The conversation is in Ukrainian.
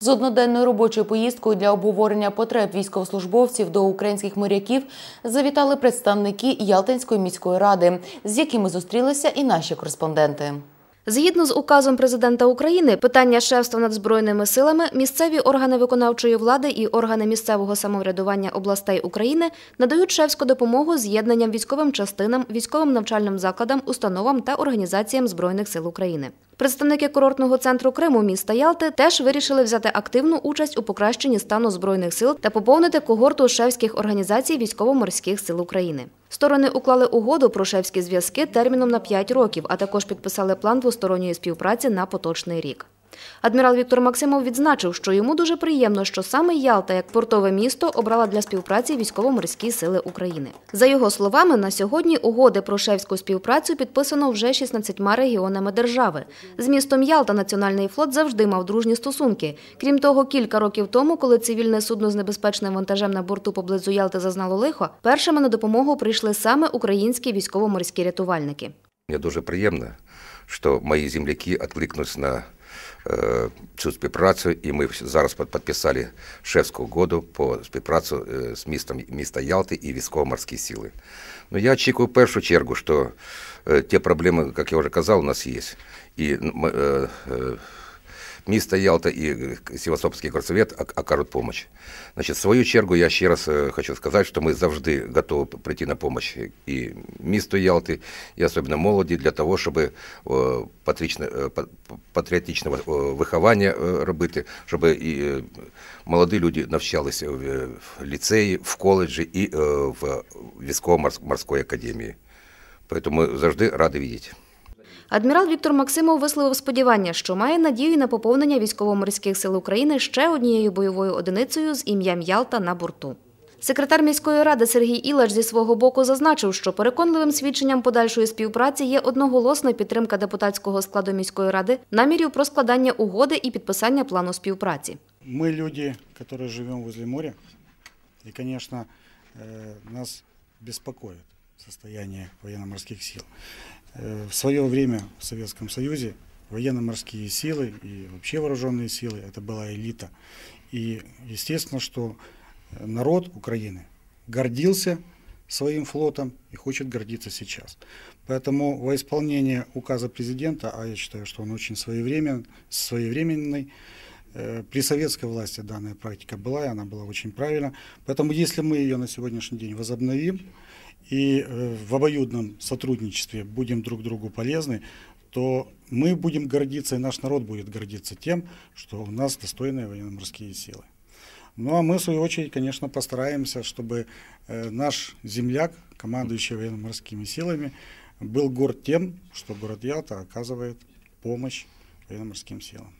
З одноденною робочою поїздкою для обговорення потреб військовослужбовців до українських моряків завітали представники Ялтинської міської ради, з якими зустрілися і наші кореспонденти. Згідно з указом президента України, питання шефства над збройними силами місцеві органи виконавчої влади і органи місцевого самоврядування областей України надають шефську допомогу з'єднанням військовим частинам, військовим навчальним закладам, установам та організаціям збройних сил України. Представники курортного центру Криму міста Ялти теж вирішили взяти активну участь у покращенні стану збройних сил та поповнити когорту шефських організацій військово-морських сил України. Сторони уклали угоду про шефські зв'язки терміном на 5 років, а також підписали план двосторонньої співпраці на поточний рік. Адмірал Віктор Максимов відзначив, що йому дуже приємно, що саме Ялта, як портове місто, обрала для співпраці військово-морські сили України. За його словами, на сьогодні угоди про шефську співпрацю підписано вже 16 регіонами держави. З містом Ялта Національний флот завжди мав дружні стосунки. Крім того, кілька років тому, коли цивільне судно з небезпечним вантажем на борту поблизу Ялти зазнало лихо, першими на допомогу прийшли саме українські військово-морські рятувальники. Мені дуже приємно, що мої земляки відкликнулись на цю співпрацю, і ми зараз підписали шефську угоду по співпрацю е, з містом міста Ялти і військово-морські сили. Ну я очікую в першу чергу, що е, ті проблеми, як я вже казав, у нас є. І е, е, місто Ялта і Севастопольський горсовет окажуть допомогу. Значить, в свою чергу я ще раз хочу сказати, що ми завжди готові прийти на допомогу і місту Ялти, і особливо молоді, для того, щоб патріотичне виховання робити, щоб і молоді люди навчалися в ліцеї, в коледжі і в військово-морській академії. Тому завжди раді бачити. Адмірал Віктор Максимов висловив сподівання, що має надію на поповнення військово-морських сил України ще однією бойовою одиницею з ім'ям Ялта на борту. Секретар міської ради Сергій Ілаш зі свого боку зазначив, що переконливим свідченням подальшої співпраці є одноголосна підтримка депутатського складу міської ради намірів про складання угоди і підписання плану співпраці. Ми люди, які живемо возле моря, і, звісно, нас безпокоїть состояние военно-морских сил. В свое время в Советском Союзе военно-морские силы и вообще вооруженные силы это была элита. И естественно, что народ Украины гордился своим флотом и хочет гордиться сейчас. Поэтому во исполнение указа президента, а я считаю, что он очень своевременный, своевременный при советской власти данная практика была, и она была очень правильна. Поэтому если мы ее на сегодняшний день возобновим, и в обоюдном сотрудничестве будем друг другу полезны, то мы будем гордиться, и наш народ будет гордиться тем, что у нас достойные военно-морские силы. Ну а мы, в свою очередь, конечно, постараемся, чтобы наш земляк, командующий военно-морскими силами, был горд тем, что город Ялта оказывает помощь военно-морским силам.